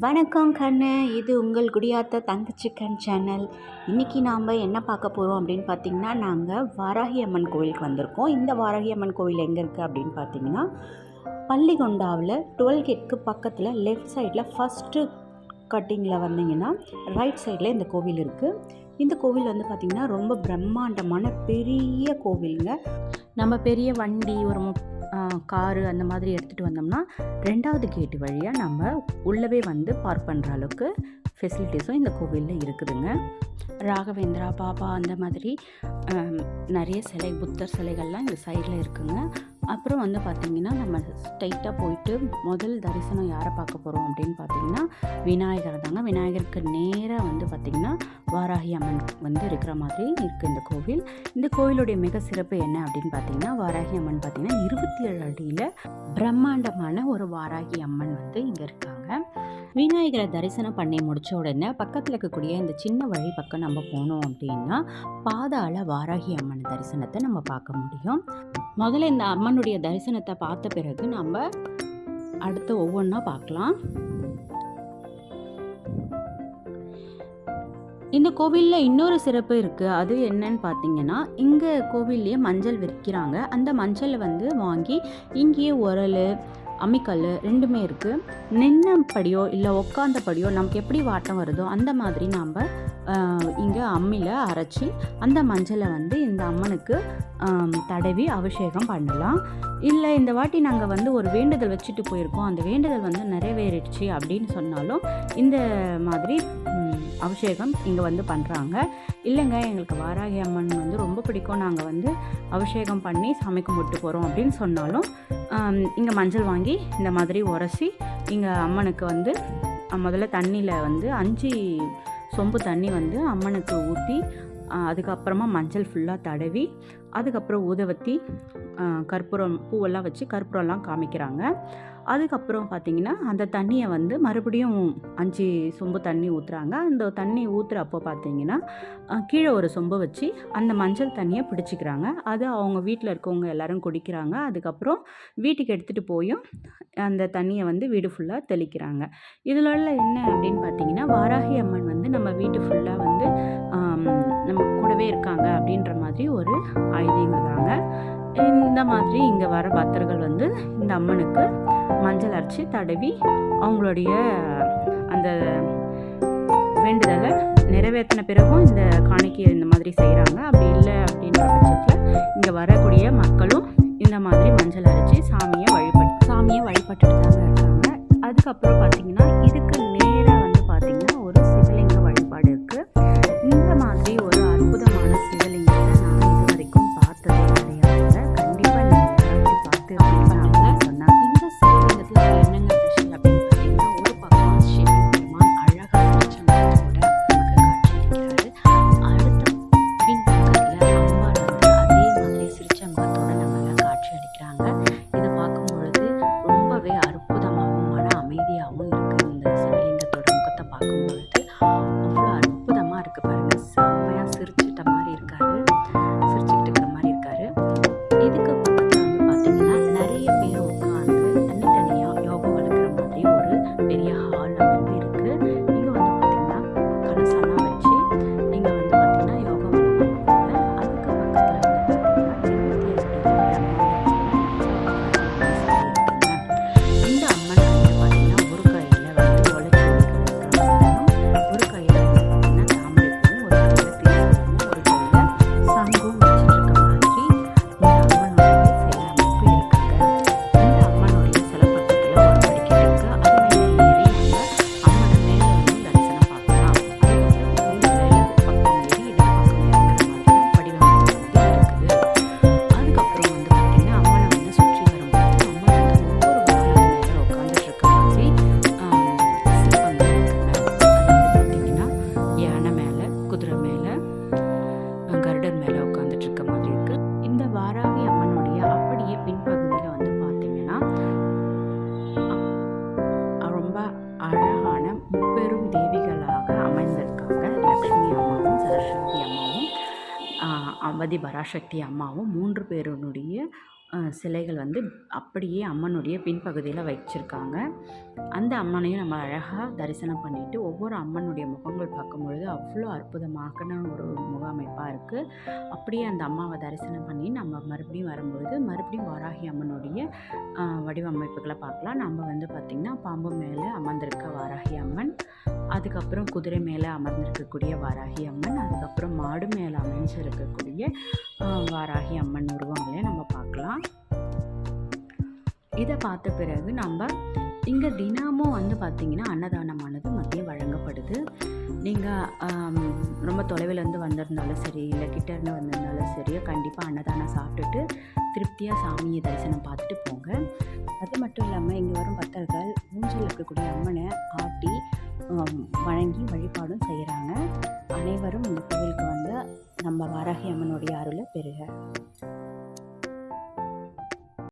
வணக்கம் கண்ணு. இது உங்கள் குடியாத்த தங்கச்சிக்கன் சேனல். இன்றைக்கி நாம் என்ன பார்க்க போகிறோம் அப்படின்னு பார்த்தீங்கன்னா நாங்கள் வாராகி அம்மன் கோவிலுக்கு வந்திருக்கோம். இந்த வாராகி அம்மன் கோவில் எங்கே இருக்குது அப்படின்னு பார்த்தீங்கன்னா பள்ளிகொண்டாவில் டுவெல் கேட்க்கு பக்கத்தில் லெஃப்ட் சைடில் ஃபஸ்ட்டு கட்டிங்கில் வந்தீங்கன்னா ரைட் சைடில் இந்த கோவில் இருக்குது இந்த கோவில் வந்து பார்த்திங்கன்னா ரொம்ப பிரம்மாண்டமான பெரிய கோவிலுங்க. நம்ம பெரிய வண்டி ஒரு காரு அந்த மாதிரி எடுத்துகிட்டு வந்தோம்னா ரெண்டாவது கேட்டு வழியாக நம்ம உள்ளவே வந்து பார்க் பண்ணுற அளவுக்கு ஃபெசிலிட்டிஸும் இந்த கோவிலில் இருக்குதுங்க. ராகவேந்திரா பாபா அந்த மாதிரி நிறைய சிலை புத்தர் சிலைகள்லாம் இந்த சைடில் இருக்குங்க. அப்புறம் வந்து பார்த்திங்கன்னா நம்ம ஸ்ட்ரைட்டாக போயிட்டு முதல் தரிசனம் யாரை பார்க்க போகிறோம் அப்படின்னு பார்த்தீங்கன்னா விநாயகர் தாங்க. விநாயகருக்கு நேராக வந்து பார்த்திங்கன்னா வாராகி அம்மன் வந்து இருக்கிற மாதிரி இருக்குது இந்த கோவில். இந்த கோவிலுடைய மிக சிறப்பு என்ன அப்படின்னு பார்த்தீங்கன்னா வாராகி அம்மன் பார்த்திங்கன்னா இருபத்தி ஏழு அடியில் பிரம்மாண்டமான ஒரு வாராகி அம்மன் வந்து இங்கே இருக்காங்க. விநாயகரை தரிசனம் பண்ணி முடித்த உடனே பக்கத்தில் இருக்கக்கூடிய இந்த சின்ன வழி பக்கம் நம்ம போனோம் அப்படின்னா பாதாள வாராகி அம்மன் தரிசனத்தை நம்ம பார்க்க முடியும். முதல்ல இந்த அம்மனுடைய தரிசனத்தை பார்த்த பிறகு நம்ம அடுத்து ஒவ்வொன்றா பார்க்கலாம். இந்த கோவிலில் இன்னொரு சிறப்பு இருக்குது அது என்னன்னு பார்த்தீங்கன்னா இங்கே கோவில்லையே மஞ்சள் விற்கிறாங்க அந்த மஞ்சளை வந்து வாங்கி இங்கேயே உரல் அம்மிக்கல் ரெண்டுமே இருக்குது நின்னபடியோ இல்லை உக்காந்தபடியோ நமக்கு எப்படி வாட்டம் வருதோ அந்த மாதிரி நாம் இங்கே அம்மியில் அரைச்சி அந்த மஞ்சளை வந்து இந்த அம்மனுக்கு தடவி அபிஷேகம் பண்ணலாம். இல்லை இந்த வாட்டி நாங்கள் வந்து ஒரு வேண்டுதல் வச்சுட்டு போயிருக்கோம். அந்த வேண்டுதல் வந்து நிறைவேறிடுச்சு அப்படின்னு சொன்னாலும் இந்த மாதிரி அபிஷேகம் இங்கே வந்து பண்ணுறாங்க இல்லைங்க எங்களுக்கு வாராகி அம்மன் வந்து ரொம்ப பிடிக்கும். நாங்கள் வந்து அபிஷேகம் பண்ணி சாமி கும்பிட்டு போகிறோம் அப்படின்னு சொன்னாலும் இங்கே மஞ்சள் வாங்கி இந்த மாதிரி உரசி இங்கே அம்மனுக்கு வந்து முதல்ல தண்ணியில் வந்து அஞ்சு சொம்பு தண்ணி வந்து அம்மனுக்கு ஊற்றி அதுக்கப்புறமா மஞ்சள் ஃபுல்லாக தடவி அதுக்கப்புறம் ஊதவத்தி கற்பூரம் பூவெல்லாம் வச்சு கற்பூரம்லாம் காமிக்கிறாங்க. அதுக்கப்புறம் பார்த்தீங்கன்னா அந்த தண்ணியை வந்து மறுபடியும் அஞ்சு சொம்பு தண்ணி ஊற்றுறாங்க அந்த தண்ணி ஊற்றுறப்போ பார்த்திங்கன்னா கீழே ஒரு சொம்பு வச்சு அந்த மஞ்சள் தண்ணியை பிடிச்சிக்கிறாங்க. அது அவங்க வீட்டில் இருக்கவங்க எல்லாரும் குடிக்கிறாங்க. அதுக்கப்புறம் வீட்டுக்கு எடுத்துகிட்டு போயும் அந்த தண்ணியை வந்து வீடு ஃபுல்லாக தெளிக்கிறாங்க. இதில் உள்ள என்ன அப்படின்னு பார்த்தீங்கன்னா வாராகி அம்மன் வந்து நம்ம வீட்டு ஃபுல்லாக வந்து நம்ம இருக்காங்க அப்படின்ற மாதிரி ஒரு ஐதீகதாங்க இந்த மாதிரி இங்கே வர பக்தர்கள் வந்து இந்த அம்மனுக்கு மஞ்சள் அரைச்சி தடவி அவங்களுடைய அந்த வேண்டுதலை நிறைவேற்றின பிறகும் இந்த காணிக்கை இந்த மாதிரி செய்கிறாங்க அப்படி இல்லை அப்படின்ற பட்சத்தில் இங்கே வரக்கூடிய மக்களும் இந்த மாதிரி மஞ்சள் அரைச்சி சாமியை வழிபட்டு சாமியை வழிபட்டுட்டு தாங்க இருக்காங்க. அதுக்கப்புறம் பார்த்தீங்கன்னா இதுக்கு பராசக்தி அம்மாவும் அவதி பராசக்தி அம்மாவும் மூன்று பேருனுடைய சிலைகள் வந்து அப்படியே அம்மனுடைய பின்பகுதியில் வச்சிருக்காங்க. அந்த அம்மனையும் நம்ம அழகாக தரிசனம் பண்ணிட்டு ஒவ்வொரு அம்மனுடைய முகங்கள் பார்க்கும்பொழுது அவ்வளோ அற்புதமான ஒரு முக அமைப்பாக இருக்குது அப்படியே அந்த அம்மாவை தரிசனம் பண்ணி நம்ம மறுபடியும் வரும்பொழுது மறுபடியும் வாராகி அம்மனுடைய வடிவமைப்புகளை பார்க்கலாம். நம்ம வந்து பார்த்திங்கன்னா பாம்பு மேலே அமர்ந்திருக்க வாராகி அம்மன் அதுக்கப்புறம் குதிரை மேலே அமர்ந்திருக்கக்கூடிய வாராகி அம்மன் அதுக்கப்புறம் மாடு மேலே அமைஞ்சிருக்கக்கூடிய வாராகி அம்மன் உருவங்களையும் நம்ம பார்க்கலாம். இதை பார்த்த பிறகு நம்ம இங்கே தினமும் வந்து பார்த்திங்கன்னா அன்னதானமானது மதியம் வழங்கப்படுது. நீங்கள் ரொம்ப தொலைவிலேருந்து வந்திருந்தாலும் சரி இல்லை கிட்டேருந்து வந்திருந்தாலும் சரி கண்டிப்பாக அன்னதானம் சாப்பிட்டுட்டு திருப்தியாக சாமியை தரிசனம் பார்த்துட்டு போங்க. அது மட்டும் இல்லாமல் இங்கே வரும் பக்தர்கள் மூஞ்சில் இருக்கக்கூடிய அம்மனை ஆட்டி வணங்கி வழிபாடும் செய்கிறாங்க அனைவரும் இந்த கோவிலுக்கு வந்து நம்ம வாராகி அம்மனுடைய அருளை பெறுக.